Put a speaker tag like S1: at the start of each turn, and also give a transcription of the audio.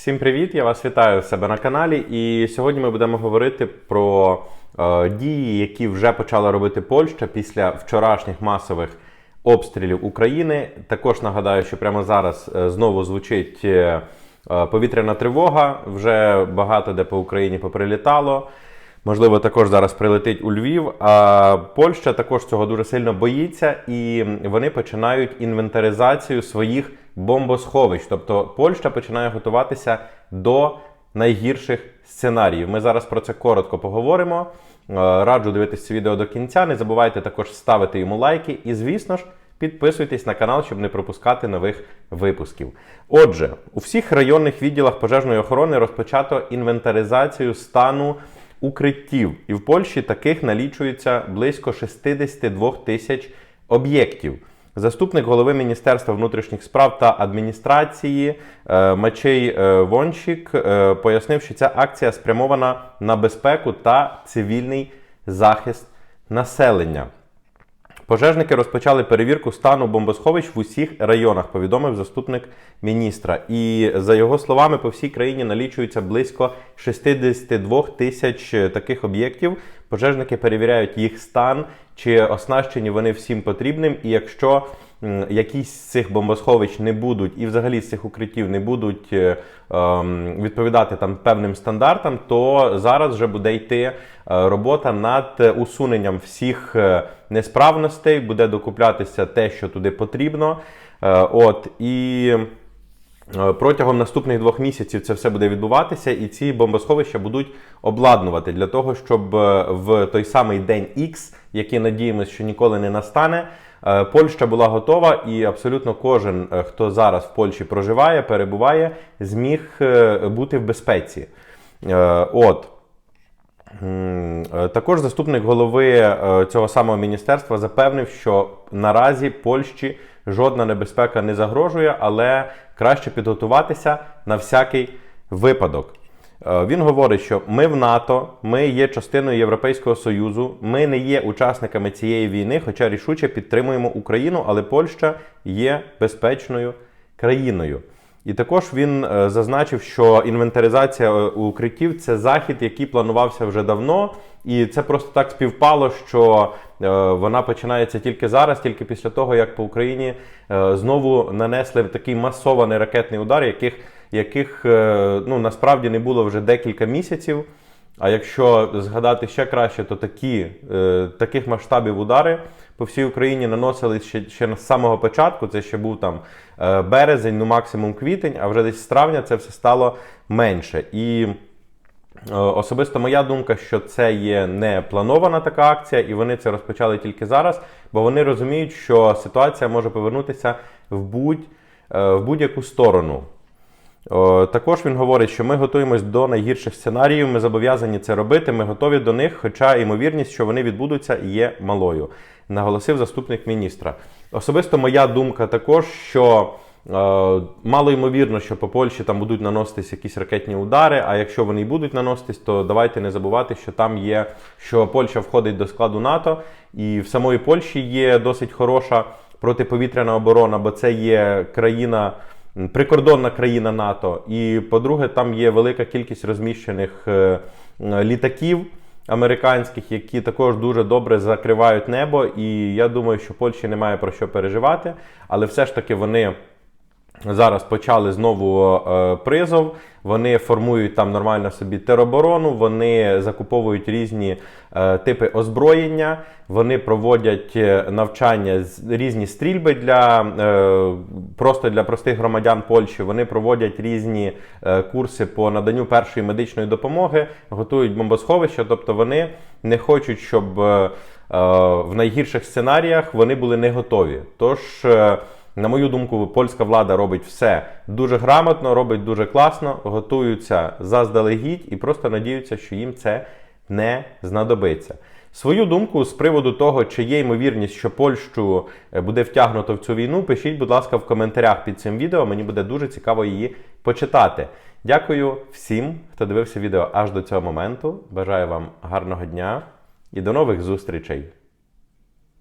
S1: Всім привіт! Я вас вітаю в себе на каналі. І сьогодні ми будемо говорити про е, дії, які вже почала робити Польща після вчорашніх масових обстрілів України. Також нагадаю, що прямо зараз е, знову звучить е, е, повітряна тривога. Вже багато де по Україні поприлітало. Можливо, також зараз прилетить у Львів. А Польща також цього дуже сильно боїться, і вони починають інвентаризацію своїх бомбосховищ. Тобто Польща починає готуватися до найгірших сценаріїв. Ми зараз про це коротко поговоримо. Е, Раджу дивитися це відео до кінця. Не забувайте також ставити йому лайки. І, звісно ж, підписуйтесь на канал, щоб не пропускати нових випусків. Отже, у всіх районних відділах пожежної охорони розпочато інвентаризацію стану укриттів. І в Польщі таких налічується близько 62 тисяч об'єктів. Заступник голови Міністерства внутрішніх справ та адміністрації е, Мачей е, Вончик е, пояснив, що ця акція спрямована на безпеку та цивільний захист населення. Пожежники розпочали перевірку стану бомбосховищ в усіх районах, повідомив заступник міністра. І за його словами, по всій країні налічується близько 62 тисяч таких об'єктів. Пожежники перевіряють їх стан, чи оснащені вони всім потрібним. І якщо якісь з цих бомбосховищ не будуть, і взагалі з цих укриттів не будуть е, ем, відповідати там певним стандартам, то зараз вже буде йти е, робота над усуненням всіх е, несправностей, буде докуплятися те, що туди потрібно. От і. Протягом наступних двох місяців це все буде відбуватися, і ці бомбосховища будуть обладнувати для того, щоб в той самий день X, який надіємося, що ніколи не настане, Польща була готова, і абсолютно кожен, е, хто зараз в Польщі проживає, перебуває, зміг е, бути в безпеці. Е, От. Е, Також заступник голови е, цього самого міністерства запевнив, що наразі Польщі жодна небезпека не загрожує, але краще підготуватися на всякий випадок. Е, Він говорить, що ми в НАТО, ми є частиною Європейського Союзу, ми не є учасниками цієї війни, хоча рішуче підтримуємо Україну, але Польща є безпечною країною. І також він е, зазначив, що інвентаризація е, укриттів це захід, який планувався вже давно, і це просто так співпало, що вона починається тільки зараз, тільки після того, як по Україні знову нанесли такий масований ракетний удар, яких, яких е, ну, насправді не було вже декілька місяців. А якщо згадати ще краще, то такі, е, таких масштабів удари по всій Україні наносили ще, ще з самого початку. Це ще був там е, березень, ну максимум квітень, а вже десь з травня це все стало менше. І особисто моя думка, що це є не планована така акція, і вони це розпочали тільки зараз, бо вони розуміють, що ситуація може повернутися в будь, е, в будь-яку сторону. Також він говорить, що ми готуємось до найгірших сценаріїв, ми зобов'язані це робити, ми готові до них, хоча ймовірність, що вони відбудуться, є малою, наголосив заступник міністра. Особисто моя думка також, що е, мало ймовірно, що по Польщі там будуть наноситись якісь ракетні удари. А якщо вони будуть наноситись, то давайте не забувати, що там є, що Польща входить до складу НАТО, і в самої Польщі є досить хороша протиповітряна оборона, бо це є країна прикордонна країна НАТО. І по-друге, там є велика кількість розміщених е, літаків американських, які також дуже добре закривають небо. І я думаю, що Польщі немає про що переживати, але все ж таки вони. Зараз почали знову е, призов. Вони формують там нормально собі тероборону, вони закуповують різні е, типи озброєння, вони проводять е, навчання з різні стрільби для е, просто для простих громадян Польщі. Вони проводять різні е, курси по наданню першої медичної допомоги, готують бомбосховища. Тобто вони не хочуть, щоб е, е, в найгірших сценаріях вони були не готові. Тож. Е, на мою думку, польська влада робить все дуже грамотно, робить дуже класно, готуються заздалегідь і просто надіються, що їм це не знадобиться. Свою думку з приводу того, чи є ймовірність, що Польщу е, буде втягнуто в цю війну, пишіть, будь ласка, в коментарях під цим відео. Мені буде дуже цікаво її почитати. Дякую всім, хто дивився відео аж до цього моменту. Бажаю вам гарного дня і до нових зустрічей!